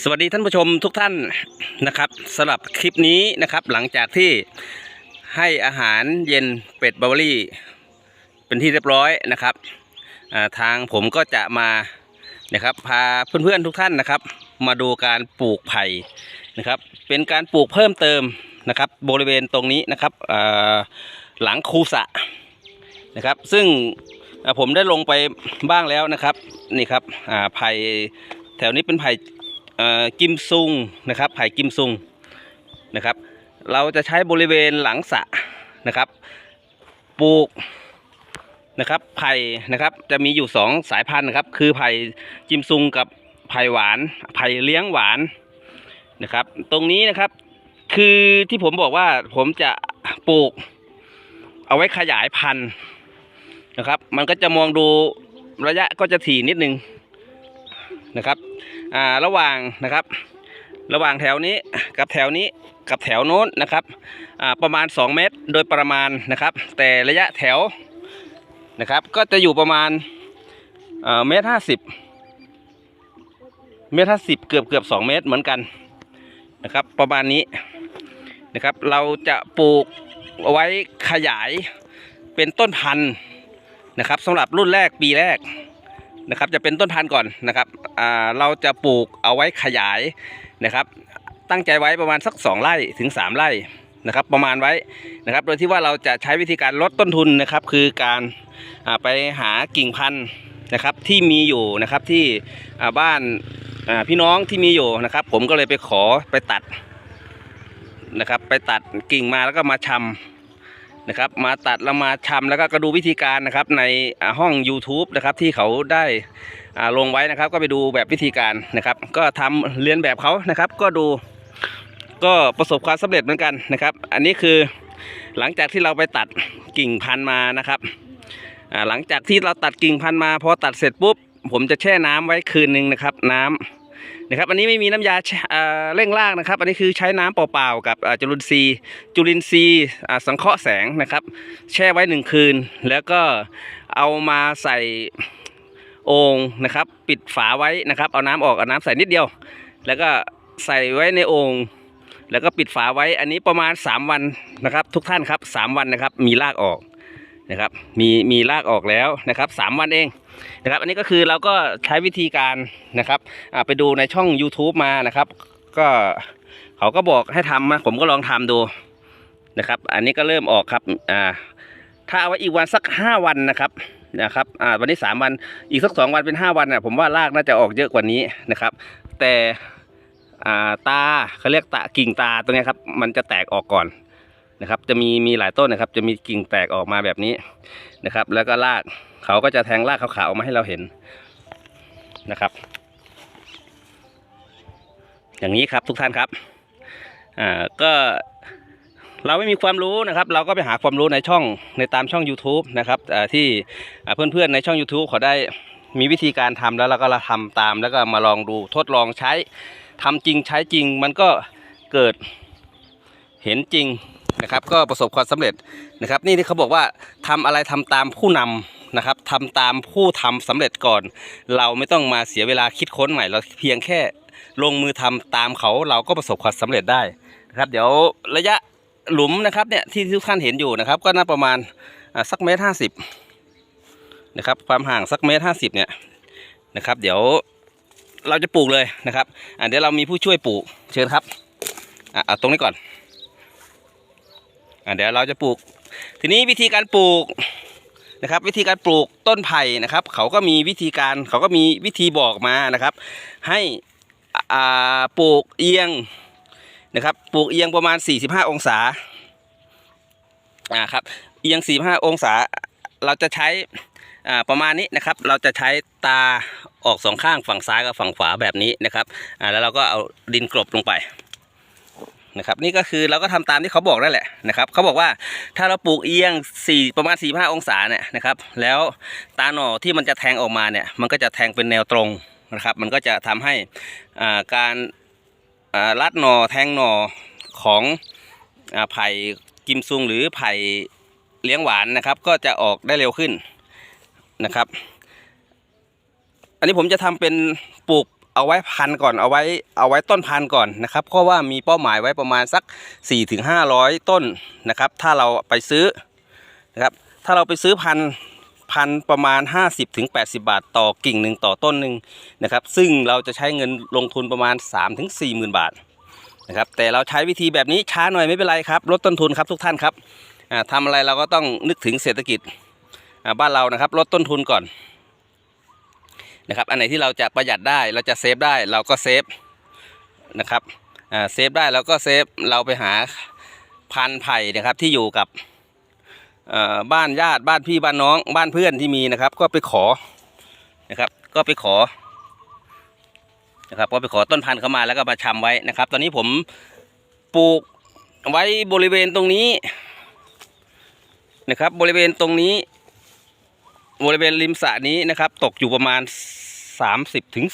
สวัสดีท่านผู้ชมทุกท่านนะครับสำหรับคลิปนี้นะครับหลังจากที่ให้อาหารเย็นเป็ดบาวรี่ เป็นที่เรียบร้อยนะครับทางผมก็จะมานะครับพาเพื่อนๆทุกท่านนะครับ มาดูการปลูกไผ่นะครับ เป็นการปลูกเพิ่มเติมนะครับ บริเวณตรงนี้นะครับหลังคูสะนะครับ ซึ่งผมได้ลงไปบ้างแล้วนะครับนี่ครับไผ่แถวนี้เป็นไผ่ กิมซุงนะครับไผ่กิมซุงนะครับ เราจะใช้บริเวณหลังสะนะครับ ปลูกนะครับไผ่นะครับจะมีอยู่สองสายพันธุ์นะครับ คือไผ่กิมซุงกับไผ่หวานไผ่เลี้ยงหวานนะครับ ตรงนี้นะครับคือที่ผมบอกว่าผมจะปลูก เอาไว้ขยายพันธุ์นะครับ มันก็จะมองดูระยะก็จะถี่นิดนึงนะครับ อ่าระหว่างนะครับ ระหว่างแถวนี้กับแถวนี้กับแถวโน้นนะครับอ่าประมาณ 2 เมตรโดยประมาณนะครับ แต่ระยะแถวนะครับก็จะอยู่ประมาณเอ่อเมตรห้าสิบเมตรห้าสิบเกือบเกือบสองเมตรเหมือนกันนะครับ ประมาณนี้นะครับ เราจะปลูกเอาไว้ขยายเป็นต้นพันธุ์นะครับสำหรับรุ่นแรกปีแรก นะครับจะเป็นต้นพันธุ์ก่อนนะครับเราจะปลูกเอาไว้ขยายนะครับ ตั้งใจไว้ประมาณสัก 2 ไร่ถึง 3 ไร่นะครับ ประมาณไว้นะครับ โดยที่ว่าเราจะใช้วิธีการลดต้นทุนนะครับ คือการไปหากิ่งพันธุ์นะครับที่มีอยู่นะครับที่บ้านพี่น้องที่มีอยู่นะครับ ผมก็เลยไปขอไปตัดนะครับ ไปตัดกิ่งมาแล้วก็มาชำ นะครับ มาตัดแล้วมาชำแล้วก็ก็ดูวิธีการนะครับในห้อง YouTube นะครับที่เขาได้ลงไว้นะครับ ก็ไปดูแบบวิธีการนะครับ ก็ทำเรียนแบบเขานะครับ ก็ดูก็ประสบความสำเร็จเหมือนกันนะครับ อันนี้คือหลังจากที่เราไปตัดกิ่งพันธุ์มานะครับหลังจากที่เราตัดกิ่งพันธุ์มาพอตัดเสร็จปุ๊บผมจะแช่น้ำไว้คืนหนึ่งนะครับ น้ำ นะครับอันนี้ไม่มีน้ำยาแช่อ่าเร่งรากนะครับ อันนี้คือใช้น้ำเปล่าๆกับจุลินทรีย์จุลินทรีย์สังเคราะห์แสงนะครับ แช่ไว้หนึ่งคืน แล้วก็เอามาใส่โอ่งนะครับ ปิดฝาไว้นะครับ เอาน้ำออกเอาน้ำใส่นิดเดียว แล้วก็ใส่ไว้ในโอ่งแล้วก็ปิดฝาไว้อันนี้ประมาณ 3 วันนะครับ ทุกท่านครับ 3 วันนะครับ มีรากออกนะครับ มีมีรากออกแล้วนะครับ 3 วันเอง นะครับ อันนี้ก็คือเราก็ใช้วิธีการนะครับไปดูในช่อง YouTube มานะครับ ก็เขาก็บอกให้ทำนะผมก็ลองทำดูนะครับ อันนี้ก็เริ่มออกครับอ่าถ้าเอาไว้อีกวันสักห้าวันนะครับนะครับอ่าวันนี้สามวันอีกสักสองวันเป็นห้าวันน่ะผมว่ารากน่าจะออกเยอะกว่านี้นะครับ แต่อ่าตาเขาเรียกตากิ่งตาตรงนี้ครับมันจะแตกออกก่อนนะครับ จะมีมีหลายต้นนะครับ จะมีกิ่งแตกออกมาแบบนี้นะครับ แล้วก็ราก เขาก็จะแทงรากขาวๆออกมาให้เราเห็นนะครับ อย่างนี้ครับทุกท่านครับอ่าก็เราไม่มีความรู้นะครับ เราก็ไปหาความรู้ในช่องในตามช่อง YouTube นะครับอ่าที่เพื่อนๆในช่อง YouTube เขาได้มีวิธีการทำแล้วเราก็เราทำตามแล้วก็มาลองดูทดลองใช้ทำจริงใช้จริงมันก็เกิดเห็นจริงนะครับ ก็ประสบความสำเร็จนะครับ นี่ที่เขาบอกว่าทำอะไรทำตามผู้นำ นะครับทำตามผู้ทำสำเร็จก่อน เราไม่ต้องมาเสียเวลาคิดค้นใหม่ เราเพียงแค่ลงมือทำตามเขาเราก็ประสบความสำเร็จได้นะครับ เดี๋ยวระยะหลุมนะครับเนี่ยที่ทุกท่านเห็นอยู่นะครับ ก็น่าประมาณอ่าสักเมตรห้าสิบนะครับความห่างสักเมตรห้าสิบเนี่ยนะครับ เดี๋ยวเราจะปลูกเลยนะครับอ่าเดี๋ยวเรามีผู้ช่วยปลูกเชิญครับอะอาตรงนี้ก่อนอ่าเดี๋ยวเราจะปลูก ทีนี้วิธีการปลูก นะครับ วิธีการปลูกต้นไผ่นะครับ เขาก็มีวิธีการเขาก็มีวิธีบอกมานะครับ ให้ปลูกเอียงนะครับ ปลูกเอียงประมาณ 45 องศาอ่าครับเอียง 45 องศา เราจะใช้อ่าประมาณนี้นะครับ เราจะใช้ตาออกสองข้างฝั่งซ้ายกับฝั่งขวาแบบนี้นะครับอ่าแล้วเราก็เอาดินกลบลงไป นะครับนี่ก็คือเราก็ทำตามที่เขาบอกนั่นแหละนะครับเขาบอกว่าถ้าเราปลูกเอียง 4 ประมาณ 45 องศาเนี่ยนะครับแล้วตาหน่อที่มันจะแทงออกมาเนี่ยมันก็จะแทงเป็นแนวตรงนะครับมันก็จะทำให้การรัดหน่อแทงหน่อของอไผ่กิมซุงหรือไผ่เลี้ยงหวานนะครับ ก็จะออกได้เร็วขึ้นนะครับ อันนี้ผมจะทำเป็นปลูก เอาไว้พันก่อนเอาไว้เอาไว้ต้นพันก่อนนะครับเพราะว่ามีเป้าหมายไว้ประมาณสัก 4-500 ต้นนะครับ ถ้าเราไปซื้อนะครับถ้าเราไปซื้อพันพันประมาณ 50-80 บาทต่อกิ่งหนึ่งต่อต้นหนึ่งนะครับ ซึ่งเราจะใช้เงินลงทุนประมาณ 3-4หมื่นบาทนะครับแต่เราใช้วิธีแบบนี้ช้าหน่อยไม่เป็นไรครับลดต้นทุนครับทุกท่านครับอ่าทำอะไรเราก็ต้องนึกถึงเศรษฐกิจบ้านเรานะครับลดต้นทุนก่อน นะครับ อันไหนที่เราจะประหยัดได้เราจะเซฟได้เราก็เซฟนะครับเซฟได้เราก็เซฟเราไปหาพันธุ์ไผ่นะครับที่อยู่กับบ้านญาติบ้านพี่บ้านน้องบ้านเพื่อนที่มีนะครับ ก็ไปขอนะครับ ก็ไปขอนะครับก็ไปขอต้นพันธุ์เข้ามาแล้วก็มาชำไว้นะครับ ตอนนี้ผมปลูกไว้บริเวณตรงนี้นะครับ บริเวณตรงนี้ บริเวณริมสระนี้นะครับ ตกอยู่ประมาณ30ถึง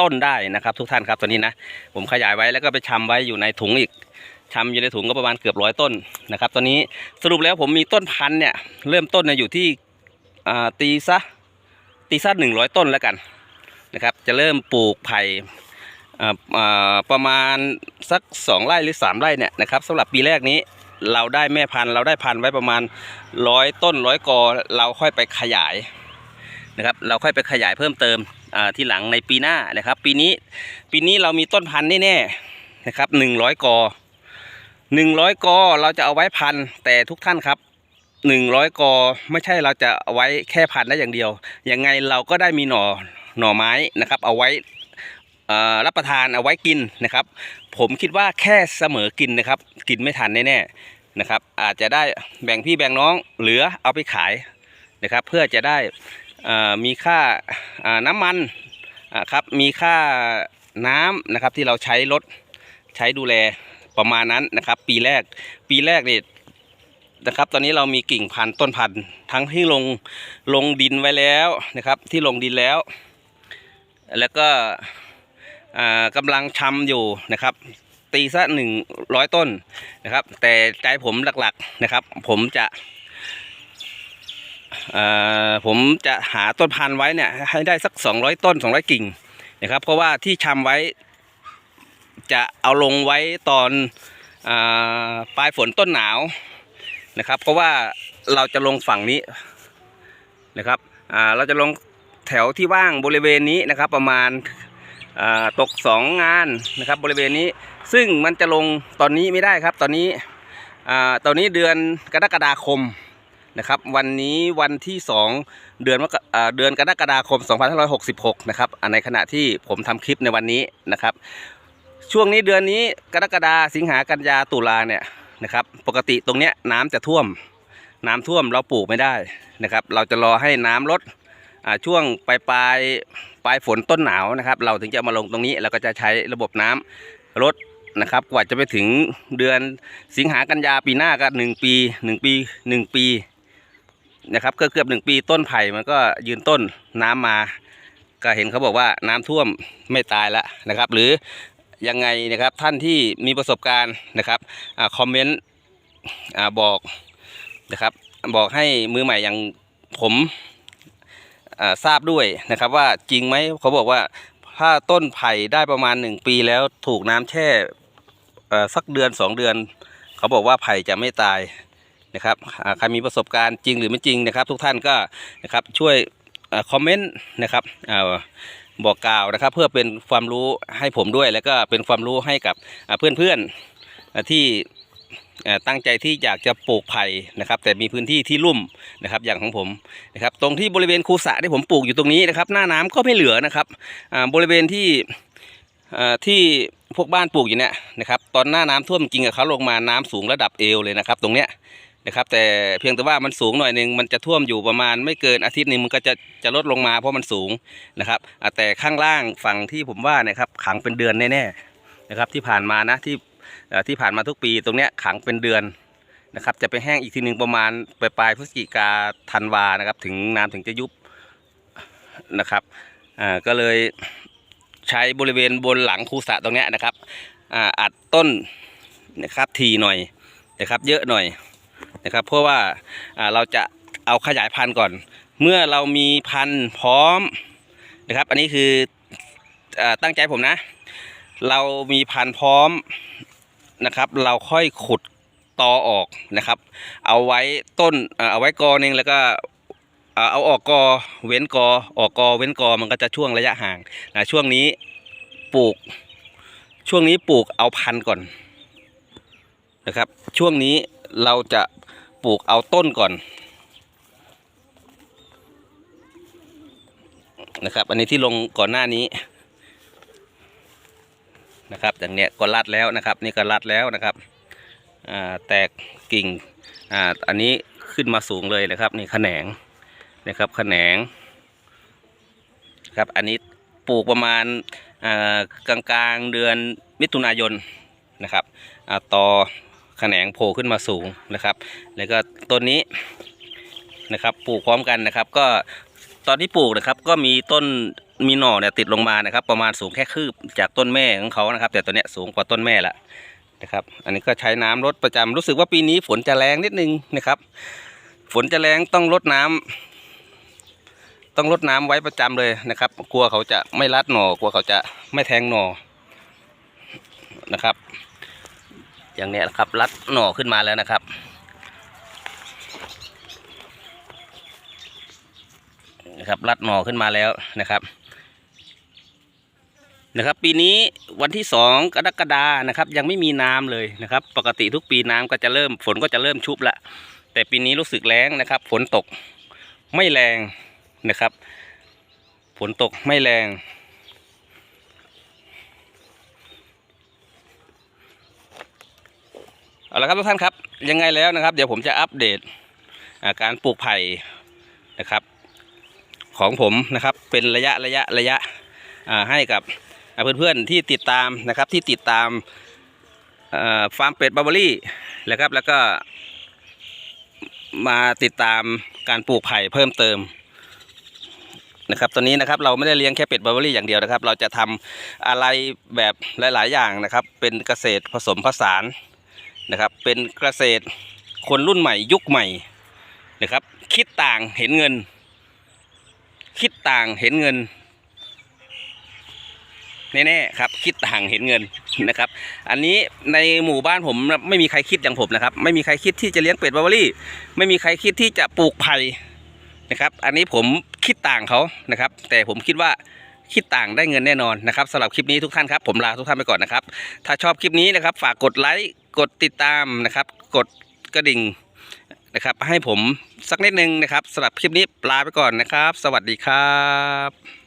ต้นได้นะครับทุกท่านครับตอนนี้นะ ผมขยายไว้แล้วก็ไปชำไว้อยู่ในถุงอีกชำอยู่ในถุงก็ประมาณเกือบร้อยต้นนะครับ ตอนนี้สรุปแล้วผมมีต้นพันธุ์เนี่ยเริ่มต้นเนี่ยอยู่ที่ตีซะตีซะหนึ่งร้อยต้นแล้วกันนะครับจะเริ่มปลูกไผ่ประมาณสักสองไร่หรือสามไร่เนี่ยนะครับสำหรับปีแรกนี้ เราได้แม่พันธุ์เราได้พันธุ์ไว้ประมาณร้อยต้นร้อยกอเราค่อยไปขยายนะครับเราค่อยไปขยายเพิ่มเติมที่หลังในปีหน้านะครับ ปีนี้ปีนี้เรามีต้นพันธุ์แน่ๆนะครับหนึ่งร้อยกอหนึ่งร้อยกอเราจะเอาไว้พันแต่ทุกท่านครับหนึ่งร้อยกอไม่ใช่เราจะเอาไว้แค่พันได้อย่างเดียวยังไงเราก็ได้มีหน่อหน่อไม้นะครับ เอาไว้รับประทานเอาไว้กินนะครับ ผมคิดว่าแค่เสมอกินนะครับ กินไม่ทันแน่ๆ นะครับ อาจจะได้แบ่งพี่แบ่งน้องเหลือเอาไปขายนะครับ เพื่อจะได้มีค่าน้ำมันครับมีค่าน้ำนะครับที่เราใช้รถใช้ดูแลประมาณนั้นนะครับ ปีแรกปีแรกนี่นะครับ ตอนนี้เรามีกิ่งพันธุ์ต้นพันธุ์ทั้งที่ลงลงดินไว้แล้วนะครับ ที่ลงดินแล้ว แล้วก็อ่ากำลังชำอยู่นะครับ ตีซะหนึ่งร้อยต้นนะครับ แต่ใจผมหลักๆนะครับ ผมจะเอ่อผมจะหาต้นพันธุ์ไว้เนี่ยให้ได้สัก 200 ต้น 200 กิ่งนะครับ เพราะว่าที่ชำไว้ จะเอาลงไว้ตอนอปลายฝนต้นหนาวนะครับ เพราะว่าเราจะลงฝั่งนี้นะครับอ่าเราจะลงแถวที่ว่างบริเวณนี้นะครับ ประมาณ ตกสองงานนะครับบริเวณนี้ซึ่งมันจะลงตอนนี้ไม่ได้ครับ ตอนนี้อตอนนี้เดือนกรกฎาคมนะครับวันนี้วันที่ 2 เดือนมกอ่าเดือนกรกฎาคม 2566 นะครับในขณะที่ผมทำคลิปในวันนี้นะครับ ช่วงนี้เดือนนี้กรกฎาสิงหากันยาตุลาเนี่ยนะครับปกติตรงเนี้ยน้ำจะท่วม น้ำท่วมเราปลูกไม่ได้นะครับ เราจะรอให้น้ำลด ช่วงปลายปลายปลายฝนต้นหนาวนะครับ เราถึงจะมาลงตรงนี้เราก็จะใช้ระบบน้ำลดนะครับ กว่าจะไปถึงเดือนสิงหากันยาปีหน้าก็หนึ่งปีหนึ่งปีหนึ่งปีนะครับก็เกือบหนึ่งปีต้นไผ่มันก็ยืนต้นน้ำมา ก็เห็นเขาบอกว่าน้ำท่วมไม่ตายแล้วนะครับ หรือยังไงนะครับท่านที่มีประสบการณ์นะครับอคอมเมนต์อบอกนะครับ บอกให้มือใหม่อย่างผม ทราบด้วยนะครับว่าจริงไหมเขาบอกว่าถ้าต้นไผ่ได้ประมาณหนึ่งปีแล้วถูกน้ำแช่สักเดือนสองเดือน เขาบอกว่าไผ่จะไม่ตายนะครับใครมีประสบการณ์จริงหรือไม่จริงนะครับ ทุกท่านก็นะครับช่วยอคอมเมนต์นะครับอบอกกล่าวนะครับ เพื่อเป็นความรู้ให้ผมด้วย แล้วก็เป็นความรู้ให้กับเพื่อนๆอ่าที่ ตั้งใจที่อยากจะปลูกไผ่นะครับ แต่มีพื้นที่ที่ลุ่มนะครับอย่างของผมนะครับตรงที่บริเวณคูสะที่ผมปลูกอยู่ตรงนี้นะครับ หน้าน้ำก็ไม่เหลือนะครับบริเวณที่ที่พวกบ้านปลูกอยู่เนี่ยนะครับตอนหน้าน้ำท่วมจริงอะเขาลงมาน้ำสูงระดับเอวเลยนะครับ ตรงเนี้ยนะครับแต่เพียงแต่ว่ามันสูงหน่อยหนึ่งมันจะท่วมอยู่ประมาณไม่เกินอาทิตย์หนึงมันก็จะจะลดลงมาเพราะมันสูงนะครับแต่ข้างล่างฝั่งที่ผมว่าเนะครับขังเป็นเดือนแน่ๆนะครับที่ผ่านมานะที่ ที่ผ่านมาทุกปีตรงเนี้ยขังเป็นเดือนนะครับ จะไปแห้งอีกทีหนึ่งประมาณปลายปลายพฤศจิกาธันวานะครับ ถึงน้ำถึงจะยุบนะครับอ่าก็เลยใช้บริเวณบนหลังคูสะตรงเนี้ยนะครับอ่าอัดต้นนะครับทีหน่อยนะครับ เยอะหน่อยนะครับ เพราะว่าอ่าเราจะเอาขยายพันธุ์ก่อน เมื่อเรามีพันธุ์พร้อมนะครับ อันนี้คืออ่อตั้งใจผมนะ เรามีพันธุ์พร้อม นะครับ เราค่อยขุดตอออกนะครับ เอาไว้ต้นเอาไว้กอหนึ่งแล้วก็เอาออกกอเว้นกอออกกอเว้นกอมันก็จะช่วงระยะห่างนะช่วงนี้ปลูก ช่วงนี้ปลูกเอาพันก่อนนะครับ ช่วงนี้เราจะปลูกเอาต้นก่อนนะครับ อันนี้ที่ลงก่อนหน้านี้ นะครับอย่างเนี้ยก็รัดแล้วนะครับ นี่ก็รัดแล้วนะครับแตกกิ่งอ่าอันนี้ขึ้นมาสูงเลยนะครับนี่แขนงนะครับแขนงครับอันนี้ปลูกประมาณอ่ากลางกลางๆเดือนมิถุนายนนะครับอ่าต่อแขนงโผล่ขึ้นมาสูงนะครับ แล้วก็ต้นนี้นะครับปลูกพร้อมกันนะครับ ก็ตอนที่ปลูกนะครับก็มีต้น มีหน่อเนี่ยติดลงมานะครับ ประมาณสูงแค่คืบจากต้นแม่ของเขานะครับ แต่ตัวเนี้ยสูงกว่าต้นแม่ละนะครับ อันนี้ก็ใช้น้ำรดประจำรู้สึกว่าปีนี้ฝนจะแรงนิดนึงนะครับ ฝนจะแรงต้องรดน้ำต้องรดน้ำไว้ประจำเลยนะครับ กลัวเขาจะไม่รัดหน่อกลัวเขาจะไม่แทงหน่อนะครับ อย่างเนี้ยนะครับรัดหน่อขึ้นมาแล้วนะครับนะครับรัดหน่อขึ้นมาแล้วนะครับ นะครับ ปีนี้วันที่สองกรกฎานะครับ ยังไม่มีน้ำเลยนะครับ ปกติทุกปีน้ำก็จะเริ่มฝนก็จะเริ่มชุบละแต่ปีนี้รู้สึกแรงนะครับ ฝนตกไม่แรงนะครับ ฝนตกไม่แรงเอาละครับทุกท่านครับยังไงแล้วนะครับ เดี๋ยวผมจะอัปเดตาการปลูกไผ่นะครับ ของผมนะครับเป็นระยะระยะระยะให้กับ เพื่อนๆที่ติดตามนะครับที่ติดตามฟาร์มเป็ดบาร์เบอรี่นะครับแล้วก็มาติดตามการปลูกไผ่เพิ่มเติมนะครับตอนนี้นะครับเราไม่ได้เลี้ยงแค่เป็ดบาร์เบอรี่อย่างเดียวนะครับ เราจะทำอะไรแบบหลาย ๆ อย่างนะครับ เป็นเกษตรผสมผสานนะครับ เป็นเกษตรคนรุ่นใหม่ยุคใหม่นะครับ คิดต่างเห็นเงิน คิดต่างเห็นเงิน แน่ๆครับคิดต่างเห็นเงินนะครับ อันนี้ในหมู่บ้านผมไม่มีใครคิดอย่างผมนะครับ ไม่มีใครคิดที่จะเลี้ยงเป็ดบาบอรี่ ไม่มีใครคิดที่จะปลูกไผ่นะครับ อันนี้ผมคิดต่างเขานะครับ แต่ผมคิดว่าคิดต่างได้เงินแน่นอนนะครับสำหรับคลิปนี้ทุกท่านครับผมลาทุกท่านไปก่อนนะครับ ถ้าชอบคลิปนี้นะครับ ฝากกดไลค์กดติดตามนะครับ กดกระดิ่งนะครับ ให้ผมสักนิดนึงนะครับสำหรับคลิปนี้ลาไปก่อนนะครับ สวัสดีครับ